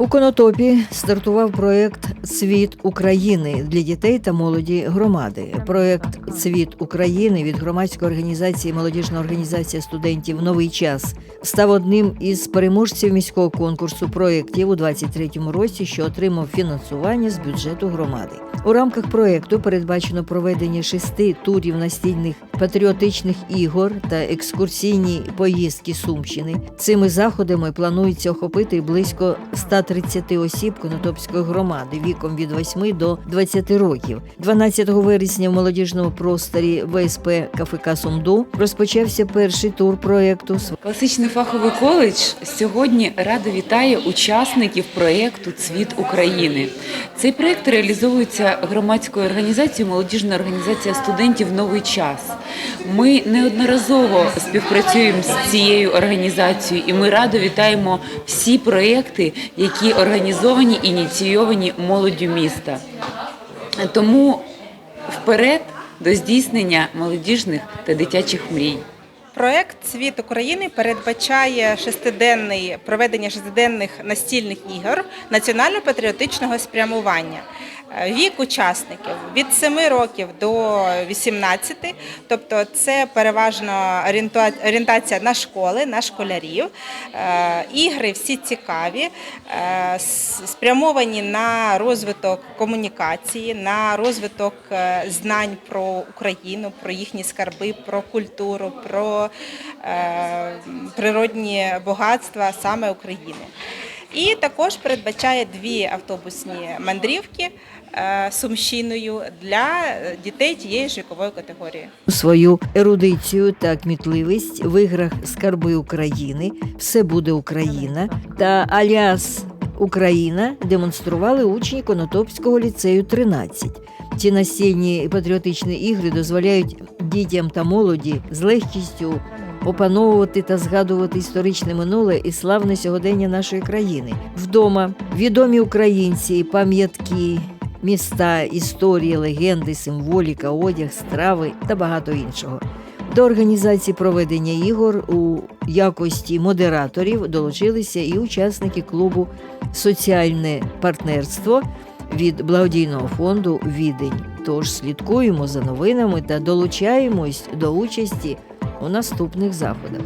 У Конотопі стартував проєкт Світ України для дітей та молоді громади. Проєкт Світ України від громадської організації Молодіжна організація студентів Новий час став одним із переможців міського конкурсу проєктів у 2023 році, що отримав фінансування з бюджету громади. У рамках проєкту передбачено проведення шести турів настільних патріотичних ігор та екскурсійні поїздки Сумщини. Цими заходами планується охопити близько 130 осіб Конотопської громади віком від 8 до 20 років. 12 вересня в молодіжному просторі ВСП КФК Сумду розпочався перший тур проєкту Класичний фаховий коледж сьогодні радо вітає учасників проєкту Цвіт України. Цей проєкт реалізовується громадською організацією Молодіжна організація студентів Новий час. Ми неодноразово співпрацюємо з цією організацією, і ми радо вітаємо всі проєкти, які організовані ініційовані молоддю міста. Тому вперед до здійснення молодіжних та дитячих мрій. Проект Світ України передбачає шестиденний проведення шестиденних настільних ігор національно-патріотичного спрямування. Е, Вік учасників від 7 років до 18, тобто це переважно орієнтація на школи, на школярів. Е, Ігри всі цікаві, е, спрямовані на розвиток комунікації, на розвиток знань про Україну, про їхні скарби, про культуру, про природні багатства саме України. І також передбачає дві автобусні мандрівки е, Сумщиною для дітей тієї ж вікової категорії. свою ерудицію та кмітливість в іграх Скарби України, Все буде Україна та Аліас Україна демонстрували учні Конотопського ліцею 13. Ці настільні патріотичні ігри дозволяють дітям та молоді з легкістю опановувати та згадувати історичне минуле і славне сьогодення нашої країни. Вдома відомі українці, пам'ятки, міста, історії, легенди, символіка, одяг, страви та багато іншого. До організації проведення ігор у якості модераторів долучилися і учасники клубу Соціальне партнерство від благодійного фонду Відень. Тож слідкуємо за новинами та долучаємось до участі у наступних заходах.